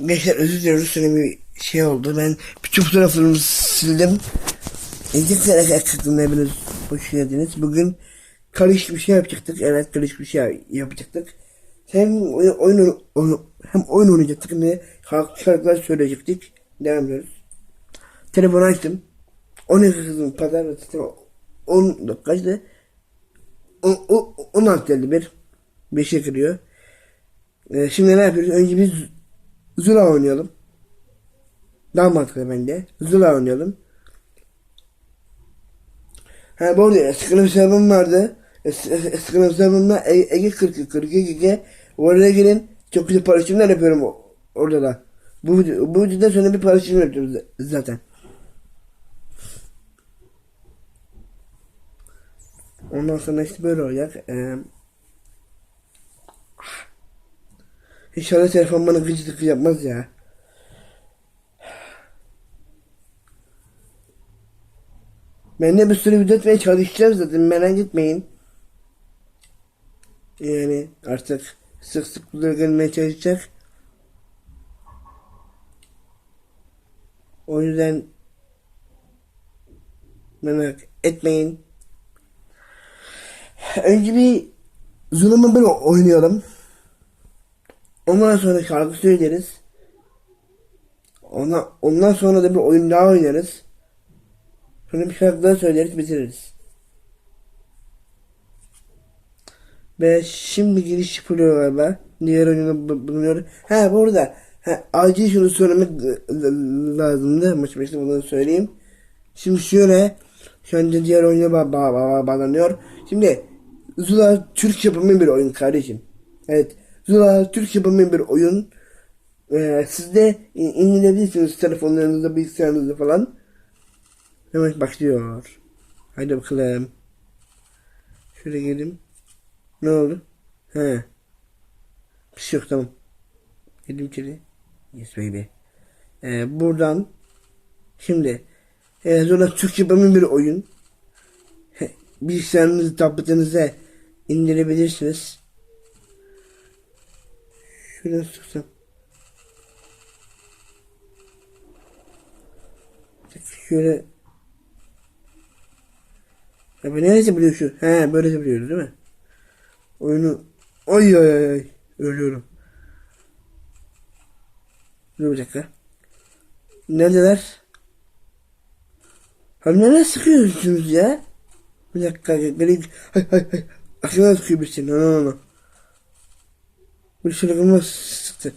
Gençler özür diliyoruz. Şöyle bir şey oldu. Ben bütün fotoğraflarımı sildim. Tekrar ekledim hepiniz hoş geldiniz. Bugün karışık bir şey yapacaktık. Evet karışık bir şey yapacaktık. Hem oyun, oyun, oyun- hem oyun oynayacaktık hem de şarkı- şarkılar söyleyecektik. Devam ediyoruz. Telefonu açtım. 12 kızım pazartesi 10 kaçtı? 16 geldi bir. Bir şey kırıyor. Ee, şimdi ne yapıyoruz? Önce biz Zula oynayalım. Daha mantıklı bence. Zula oynayalım. Ha bu arada eski hesabım vardı. Es- es- Eski hesabımda E- Ege 42 42 Ege. Oraya gelin. Çok güzel paylaşımlar yapıyorum orada da. Bu, bu videodan sonra bir paylaşım yapıyoruz zaten. Ondan sonra işte böyle olacak. Ee, İnşallah telefon bana gıcık yapmaz ya. Ben de bir sürü video atmaya çalışacağım zaten merak etmeyin. Yani artık sık sık video gelmeye çalışacak. O yüzden merak etmeyin. Önce bir Zulum'u böyle oynayalım. Ondan sonra şarkı söyleriz. Ondan, ondan sonra da bir oyun daha oynarız. Sonra bir şarkı daha söyleriz bitiririz. Ve şimdi giriş yapılıyor galiba. Diğer oyunu bu- bulunuyor. Ha bu arada ha, acil şunu söylemek lazımdı. Maç başında bunu söyleyeyim. Şimdi şöyle şu anda diğer oyuna ba ba ba bağlanıyor. Şimdi Zula Türk yapımı bir oyun kardeşim. Evet. Zula Türk yapımı bir oyun. Ee, siz de in- indirebilirsiniz telefonlarınızda, bilgisayarınızda falan. Hemen başlıyor. Haydi bakalım. Şöyle gelin. Ne oldu? He. Bir şey yok tamam. Girdim içeri. Yes baby. Ee, buradan şimdi e, Zula Türk yapımı bir oyun. Bilgisayarınızı, tabletinize indirebilirsiniz. Şuradan sıksam. Şöyle. Ya bu neresi biliyor şu? He böyle biliyoruz değil mi? Oyunu. Ay ay ay ay. Ölüyorum. Dur bir dakika. Neredeler? Abi nereye sıkıyorsunuz ya? Bir dakika. Geri... Hay hay hay. Aklına sıkıyor bir şey. No no no. Bir aklıma sıktı.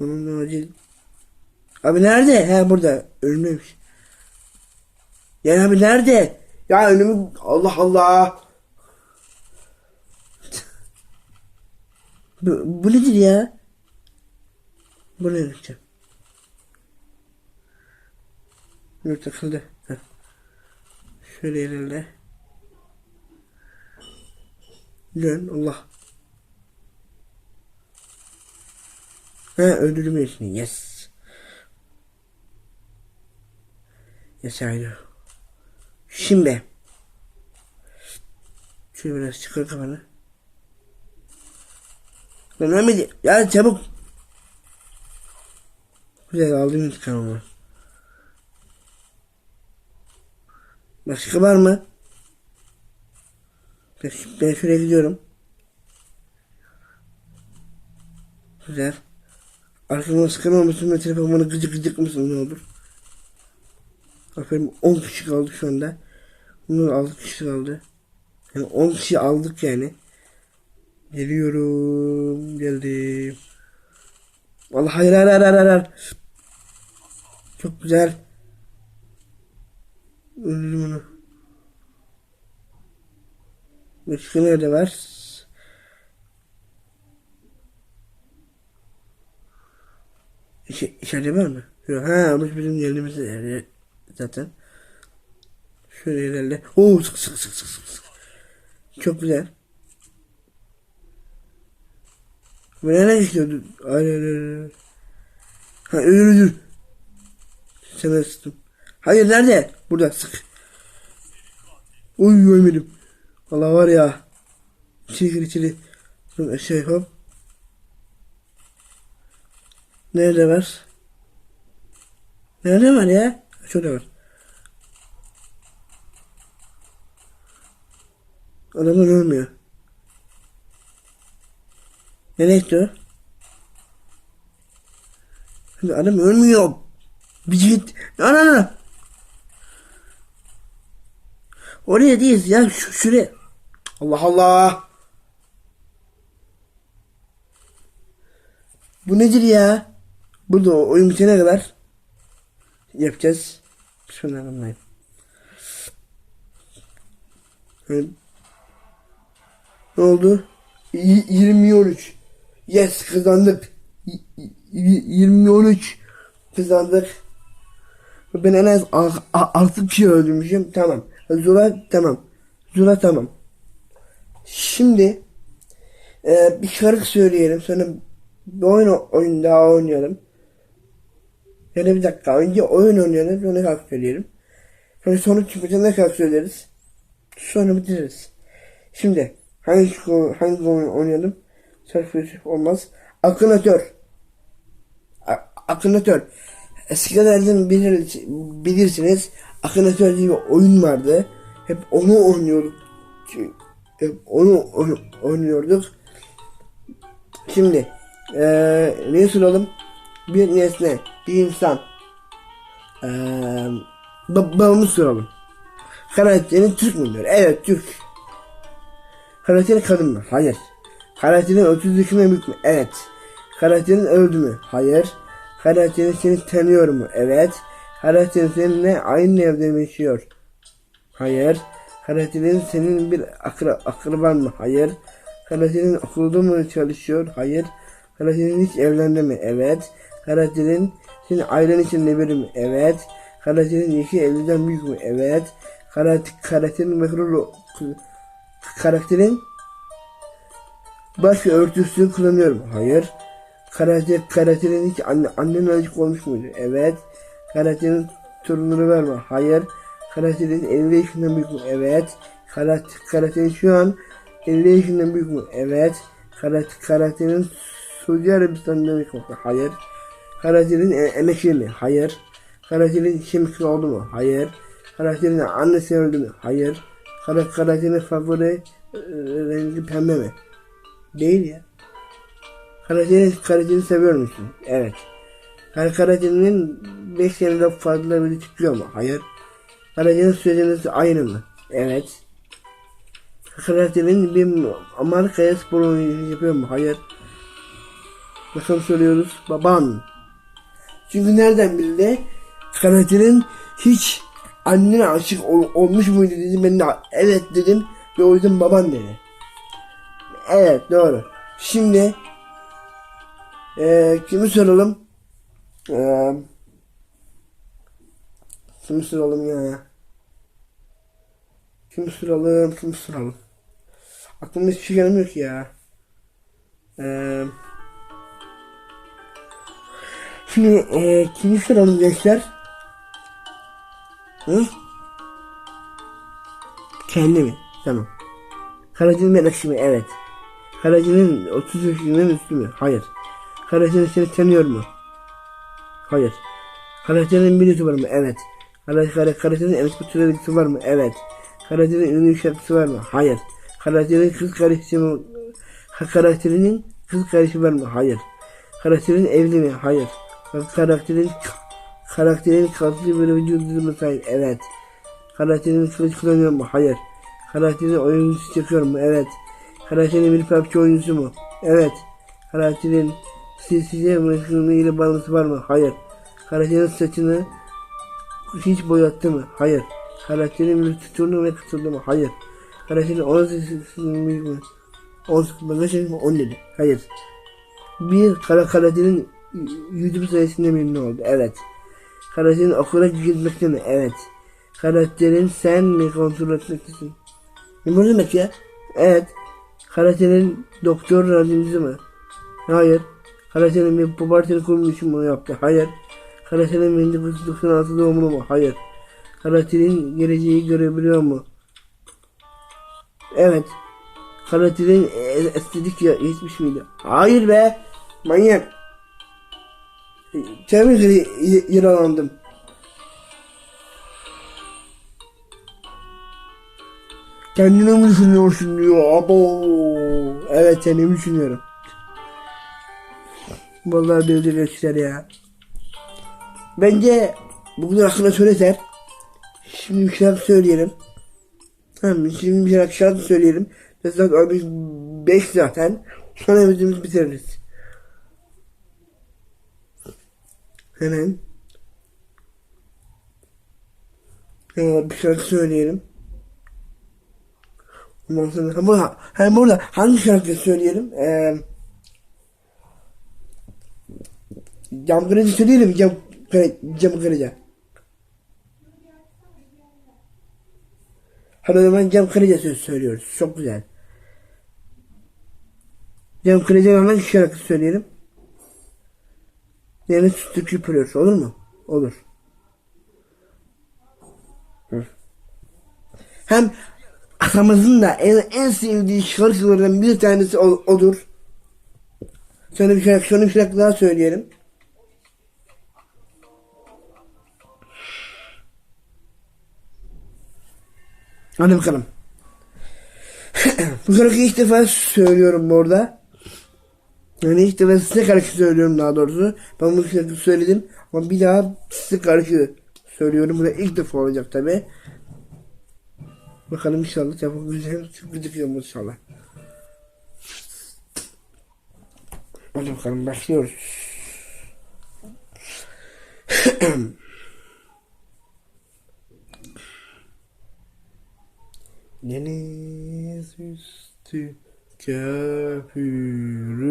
Onun acil. Abi nerede? He burada. Ölmemiş. Ya abi nerede? Ya önümü... Allah Allah. Bu, bu nedir ya? Bu ne yapacağım? Yok takıldı. Heh. Şöyle ilerle. Dön Allah. Ha öldürmüyorsun. Yes. Yes ayrı. Şimdi. Şöyle biraz çıkar kafanı. Lan Mehmet ya çabuk. Güzel aldım intikamımı. Başka var mı? Ben şuraya gidiyorum. Güzel. Arkamdan sıkan olmasın ve telefon gıcık gıcık mısın ne olur. Aferin 10 kişi kaldı şu anda. Bunlar 6 kişi kaldı. Yani 10 kişi aldık yani. Geliyorum. Geldim. Vallahi hayır hayır hayır hayır. hayır. Çok güzel. Öldürdüm onu. Başka nerede var? İçe, içeride var mı? Yok. Ha, bu bizim yerimiz yani zaten. Şöyle ilerle. Oo sık sık sık sık sık. Çok güzel. Bu nereye gidiyordu? Hayır hayır. Ha ölür ölür. Sana sıktım. Hayır nerede? Burada sık. Uy ölmedim. Valla var ya. Gir içeri. Aşağı hop. Nerede var? Nerede var ya? Şurada var. Adamlar ölmüyor. Nereye gitti o? Adam ölmüyor. Bir git. No no. Oraya değil ya şu, şuraya. Allah Allah. Bu nedir ya? Burada oyun bitene kadar yapacağız. Bismillahirrahmanirrahim. Evet. Ne oldu? Y- 20 13. Yes kazandık. Y- y- 20 13 kazandık. Ben en az 6 kişi öldürmüşüm. Tamam. Zula tamam. Zula tamam. Şimdi e, bir şarkı söyleyelim. Sonra bir oyun, oyun daha oynayalım. Da bir dakika. Önce oyun oynayalım. Sonra şarkı söyleyelim. Sonra sonuç çıkınca şarkı söyleriz. Sonra bitiririz. Şimdi hangi hangi oyun oynayalım? Surf olmaz. Akınatör. Akınatör. Eskilerden bilir, bilirsiniz. Akınatör diye bir oyun vardı. Hep onu oynuyorduk. Hep onu oyn- oynuyorduk. Şimdi eee ne soralım? Bir nesne, bir insan. Ba- babamı soralım. Karakterin Türk müdür? Evet Türk. Karakterin kadın mı? Hayır. Karakterin 30 yaşında büyük mü? Evet. Karakterin öldü mü? Hayır. Karakterin seni tanıyor mu? Evet. Karakterin seninle aynı evde mi yaşıyor? Hayır. Karakterin senin bir akra akraban mı? Hayır. Karakterin okulda mı çalışıyor? Hayır. Karakterin hiç evlendi mi? Evet. Karakterin senin ailen içinde biri mi? Evet. Karakterin iki evliden büyük mü? Evet. Karakter, karakterin mekrolu karakterin baş örtüsünü kullanıyor mu? Hayır. Karakter, karakterin hiç anne, annenle acık olmuş muydu? Evet. Karakterin torunları var mı? Hayır. Karakterin 50 yaşından büyük mü? Evet. Karakter, karakterin şu an 50 yaşından büyük mü? Evet. Karakter, karakterin Suudi Arabistan'da büyük mü? Hayır. Karakterin e- emekli mi? Hayır. Karakterin kemikli oldu mu? Hayır. Karakterin annesi öldü mü? Hayır. Kara, karakterin favori e, rengi pembe mi? Değil ya. Karadeniz'i Karadeniz'i seviyor musun? Evet. Her Karadeniz'in 5 seneden fazla biri çıkıyor mu? Hayır. Karadeniz süreciniz aynı mı? Evet. Karadeniz'in bir Amerika'ya spor yapıyor mu? Hayır. Nasıl soruyoruz? Baban. Çünkü nereden bildi? Karadeniz'in hiç annene aşık ol- olmuş muydu dedim. Ben de evet dedim. Ve o yüzden baban dedi. Evet doğru. Şimdi ee, kimi soralım? Ee, kimi soralım ya? Kimi soralım? Kimi soralım? Aklıma hiçbir şey gelmiyor ki ya. Ee, şimdi ee, kimi soralım gençler? Hı? Kendi mi? Tamam. Karacın Menakşi mi? Evet. Karacının 30 yaşından üstü mü? Hayır. Karacının seni tanıyor mu? Hayır. Karacının bir var mı? Evet. Kara, kara, Karacının eski bir var mı? Evet. Karacının ünlü şarkısı var mı? Hayır. Karacının kız kardeşi mi? Karakterinin kız kardeşi var mı? Hayır. Karakterin evli mi? Hayır. Karakterin karakterin kalıcı böyle vücudu mu sahip? Evet. Karakterin kılıç kullanıyor mu? Hayır. Karakterin oyuncusu çekiyor mu? Evet. Karakterin bir PUBG oyuncusu mu? Evet. Karakterin mızgınlığı ile bağlantısı var mı? Hayır. Karakterin saçını hiç boyattı mı? Hayır. Karakterin bir tuturnu ve kısıldı mı? Hayır. Karakterin 18 yaşından büyük mü? 18 bagajı mı? 10 dedi. Hayır. Bir kara karakterin YouTube sayesinde memnun oldu. Evet. Karakterin okula gitmekte mi? Evet. Karakterin sen mi kontrol etmektesin? Ne bu demek ya? Evet. Karakterin doktor yardımcısı mı? Hayır. Karakterin bir bu partinin kuruluşu mu yaptı? Hayır. Karakterin 1996 doğumlu mu? Hayır. Karakterin geleceği görebiliyor mu? Evet. Karakterin estetik ya yetmiş miydi? Hayır be. Manyak. Ederim yaralandım. Kendini mi düşünüyorsun diyor. Abo. Evet kendimi düşünüyorum. Vallahi böyle geçler ya. Bence bugün hakkında söyleser. Şimdi bir şarkı söyleyelim. Tamam şimdi bir şarkı, şarkı söyleyelim. Mesela biz 5 zaten. Sonra videomuzu bitiririz. Hemen. Hemen bir şarkı söyleyelim. Ondan sonra ha, burada, ha, burada hangi şarkı söyleyelim? Ee, cam kırıcı söyleyelim. Cam, cam kırıcı. Hadi o zaman cam kırıcı söz söylüyoruz. Çok güzel. Cam kırıcı hangi şarkı söyleyelim? Yani Türkçü Pırıyoruz. Olur mu? Olur. Hem atamızın da en, en sevdiği şarkılardan bir tanesi odur. Sonra bir şarkı, sonra bir şarkı daha söyleyelim. Hadi bakalım. bu şarkıyı ilk defa söylüyorum bu arada. Yani ilk defa size karşı söylüyorum daha doğrusu. Ben bu şarkıyı söyledim ama bir daha size karşı söylüyorum. Bu da ilk defa olacak tabi. Bakalım inşallah çok gözüküyor inşallah. Hadi bakalım başlıyoruz. Deniz üstü köpürür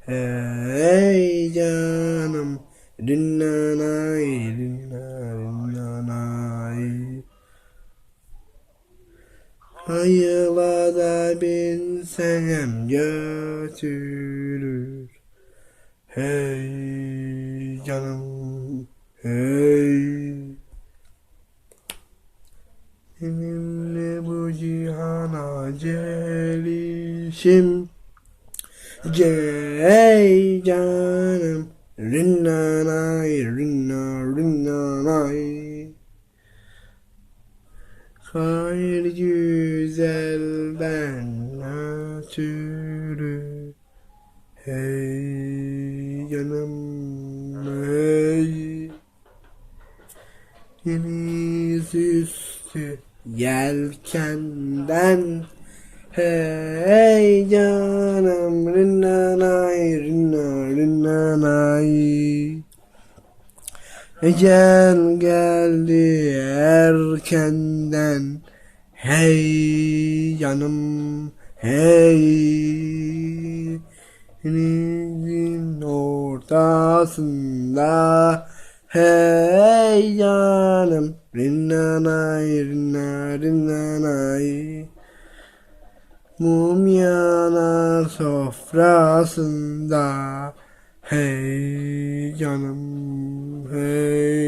Hey canım Rinnanay rinnanay Hayıla da binsem götürür. Hey canım hey Seninle bu cihana celişim Hey canım. Rinnanay rinna rinnanay Hayır güzelden ötürü Hey canım hey. Deniz üstü yelkenden Hey canım rinnanay rinna rinnanay Ecel geldi erkenden Hey canım hey. Denizin ortasında Hey canım Rinnanay rinna rinnanay. Mum yanar sofrasında Hey canım hey